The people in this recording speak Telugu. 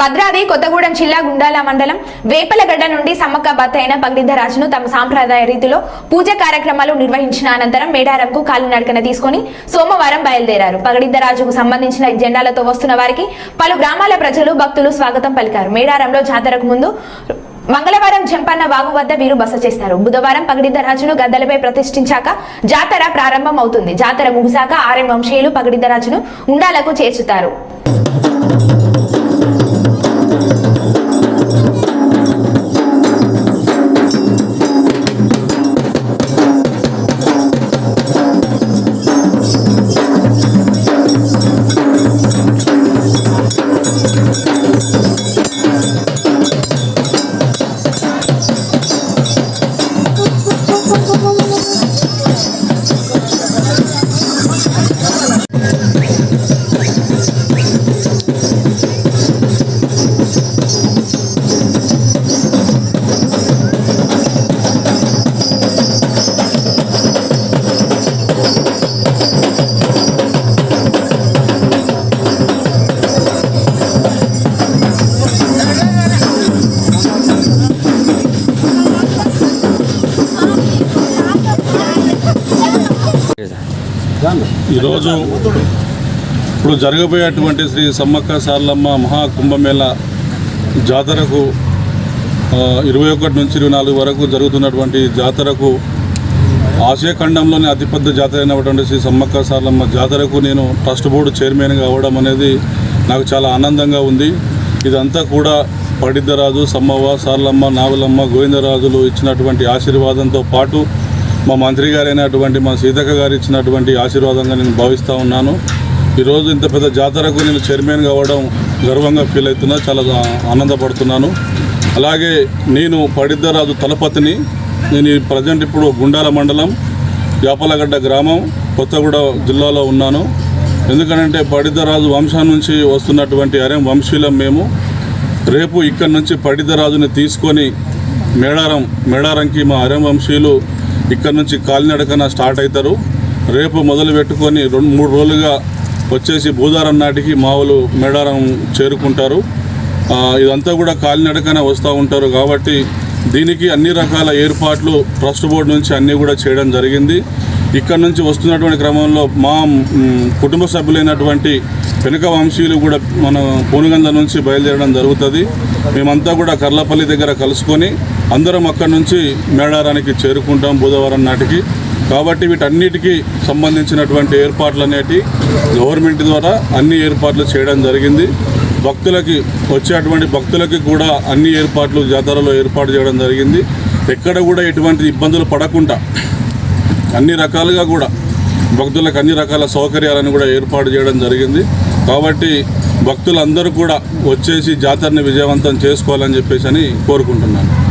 భద్రాది కొత్తగూడెం జిల్లా గుండాల మండలం వేపలగడ్డ నుండి సమ్మక్క బత్తైన అయిన పగిడిద్దరాజును తమ సాంప్రదాయ రీతిలో పూజ కార్యక్రమాలు నిర్వహించిన అనంతరం మేడారంకు కాలినడకన తీసుకుని సోమవారం బయలుదేరారు. పగడిద్దరాజుకు సంబంధించిన జెండాలతో వస్తున్న వారికి పలు గ్రామాల ప్రజలు భక్తులు స్వాగతం పలికారు. మేడారంలో జాతరకు ముందు మంగళవారం జంపన్న వాగు వద్ద వీరు బస చేస్తారు. బుధవారం పగడిద్దరాజును గద్దలపై ప్రతిష్ఠించాక జాతర ప్రారంభం అవుతుంది జాతర ముగిశాక ఆర్ఎం వంశీయులు పగడిద్దరాజును ఉండాలకు చేర్చుతారు. ఈరోజు ఇప్పుడు జరగబోయేటువంటి శ్రీ సమ్మక్క సార్లమ్మ మహాకుంభమేళ జాతరకు ఇరవై ఒకటి నుంచి ఇరవై నాలుగు వరకు జరుగుతున్నటువంటి జాతరకు ఆసియా ఖండంలోని అతిపెద్ద జాతర అయినటువంటి శ్రీ సమ్మక్క సార్లమ్మ జాతరకు నేను ట్రస్ట్ బోర్డు చైర్మన్గా అవ్వడం అనేది నాకు చాలా ఆనందంగా ఉంది. ఇదంతా కూడా పడిద్దరాజు సమ్మవ్వ సార్లమ్మ నాగులమ్మ గోవిందరాజులు ఇచ్చినటువంటి ఆశీర్వాదంతో పాటు మా మంత్రి గారైనటువంటి మా సీతక్క గారు ఇచ్చినటువంటి ఆశీర్వాదంగా నేను భావిస్తూ ఉన్నాను. ఈరోజు ఇంత పెద్ద జాతరకు నేను చైర్మన్ కావడం గర్వంగా ఫీల్ అవుతున్నా చాలా ఆనందపడుతున్నాను. అలాగే నేను పడిద్దరాజు తలపతిని నేను ప్రజెంట్ ఇప్పుడు గుండాల మండలం యాపలగడ్డ గ్రామం కొత్తగూడ జిల్లాలో ఉన్నాను. ఎందుకంటే పడిద్దరాజు వంశం నుంచి వస్తున్నటువంటి అరేం వంశీలం మేము. రేపు ఇక్కడి నుంచి పడిద్దరాజుని తీసుకొని మేడారం మేడారంకి మా అరేం వంశీయులు ఇక్కడ నుంచి కాలినడకన స్టార్ట్ అవుతారు. రేపు మొదలు పెట్టుకొని రెండు మూడు రోజులుగా వచ్చేసి భూదారం నాటికి మావులు మేడారం చేరుకుంటారు. ఇదంతా కూడా కాలినడకన వస్తూ ఉంటారు కాబట్టి దీనికి అన్ని రకాల ఏర్పాట్లు ట్రస్ట్ బోర్డు నుంచి అన్నీ కూడా చేయడం జరిగింది. ఇక్కడ నుంచి వస్తున్నటువంటి క్రమంలో మా కుటుంబ సభ్యులైనటువంటి వెనుక వంశీయులు కూడా మన పూనుగంద నుంచి బయలుదేరడం జరుగుతుంది. మేమంతా కూడా కర్లపల్లి దగ్గర కలుసుకొని అందరం అక్కడి నుంచి మేడారానికి చేరుకుంటాం బుధవారం నాటికి. కాబట్టి వీటన్నిటికీ సంబంధించినటువంటి ఏర్పాట్లు అనేటి గవర్నమెంట్ ద్వారా అన్ని ఏర్పాట్లు చేయడం జరిగింది. భక్తులకి వచ్చేటువంటి భక్తులకి కూడా అన్ని ఏర్పాట్లు జాతరలో ఏర్పాటు చేయడం జరిగింది. ఎక్కడ కూడా ఎటువంటి ఇబ్బందులు పడకుండా అన్ని రకాలుగా కూడా భక్తులకు అన్ని రకాల సౌకర్యాలను కూడా ఏర్పాటు చేయడం జరిగింది. కాబట్టి భక్తులందరూ కూడా వచ్చేసి జాతరని విజయవంతం చేసుకోవాలని చెప్పేసి అని కోరుకుంటున్నాను.